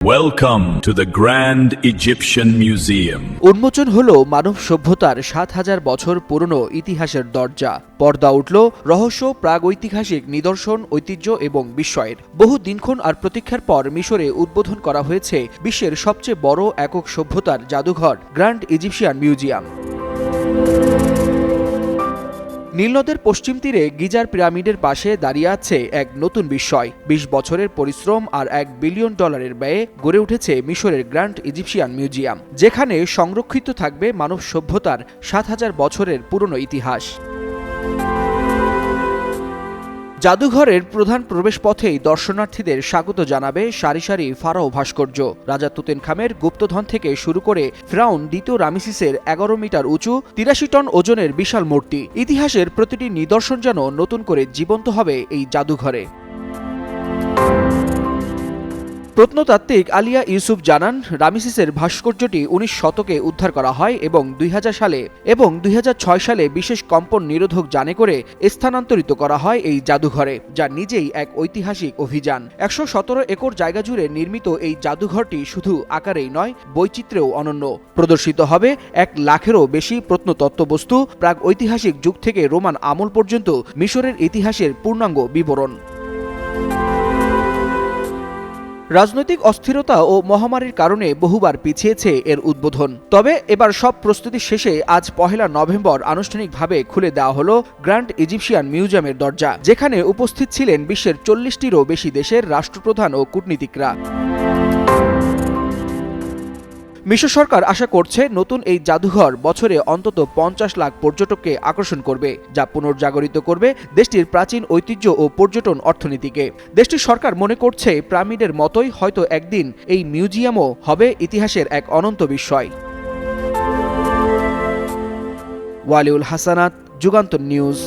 Welcome to the grand Egyptian museum উন্মোচন হল মানব সভ্যতার সাত হাজার বছর পুরনো ইতিহাসের দরজা। পর্দা উঠল রহস্য প্রাগৈতিহাসিক নিদর্শন, ঐতিহ্য এবং বিস্ময়ের। বহু দিনক্ষণ আর প্রতীক্ষার পর মিশরে উদ্বোধন করা হয়েছে বিশ্বের সবচেয়ে বড় একক সভ্যতার জাদুঘর গ্র্যান্ড ইজিপশিয়ান মিউজিয়াম নীলনদের পশ্চিম তীরে গিজার পিরামিডের পাশে দাঁড়িয়ে আছে এক নতুন বিস্ময়। বিশ বছরের পরিশ্রম আর এক বিলিয়ন ডলারের ব্যয়ে গড়ে উঠেছে মিশরের গ্র্যান্ড ইজিপশিয়ান মিউজিয়াম, যেখানে সংরক্ষিত থাকবে মানব সভ্যতার সাত হাজার বছরের পুরনো ইতিহাস। জাদুঘরের প্রধান প্রবেশ পথেই দর্শনার্থীদের স্বাগত জানাবে সারি সারি ফারাও ভাস্কর্য। রাজা তুতেন খামের গুপ্তধন থেকে শুরু করে ফ্রাউন দ্বিতীয় রামিসিসের এগারো মিটার উঁচু, তিরাশি টন ওজনের বিশাল মূর্তি। ইতিহাসের প্রতিটি নিদর্শন যেন নতুন করে জীবন্ত হবে এই জাদুঘরে। প্রত্নতাত্ত্বিক আলিয়া ইউসুফ জানান, রামিসিসের ভাস্কর্যটি উনিশ শতকে উদ্ধার করা হয় এবং দুই হাজার সালে এবং দুই হাজার ছয় সালে বিশেষ কম্পন নিরোধক জানে করে স্থানান্তরিত করা হয় এই জাদুঘরে, যা নিজেই এক ঐতিহাসিক অভিযান। একশো সতেরো একর জায়গা জুড়ে নির্মিত এই জাদুঘরটি শুধু আকারেই নয়, বৈচিত্র্যেও অনন্য। প্রদর্শিত হবে এক লাখেরও বেশি প্রত্নতত্ত্ব বস্তু প্রাগ ঐতিহাসিক যুগ থেকে রোমান আমল পর্যন্ত মিশরের ইতিহাসের পূর্ণাঙ্গ বিবরণ। রাজনৈতিক অস্থিরতা ও মহামারীর কারণে বহুবার পিছিয়েছে এর উদ্বোধন। তবে এবার সব প্রস্তুতি শেষে আজ পহেলা নভেম্বর আনুষ্ঠানিকভাবে খুলে দেওয়া হল গ্র্যান্ড ইজিপশিয়ান মিউজিয়ামের দরজা, যেখানে উপস্থিত ছিলেন বিশ্বের চল্লিশটিরও বেশি দেশের রাষ্ট্রপ্রধান ও কূটনীতিকরা। মিশর সরকার আশা করছে নতুন এই জাদুঘর বছরে অন্তত পঞ্চাশ লাখ পর্যটককে আকর্ষণ করবে, যা পুনর্জাগরিত করবে দেশটির প্রাচীন ঐতিহ্য ও পর্যটন অর্থনীতিকে। দেশটির সরকার মনে করছে প্রামিডের মতোই হয়তো একদিন এই মিউজিয়ামও হবে ইতিহাসের এক অনন্ত বিস্ময়। ওয়ালিউল হাসানাত, যুগান্তর নিউজ।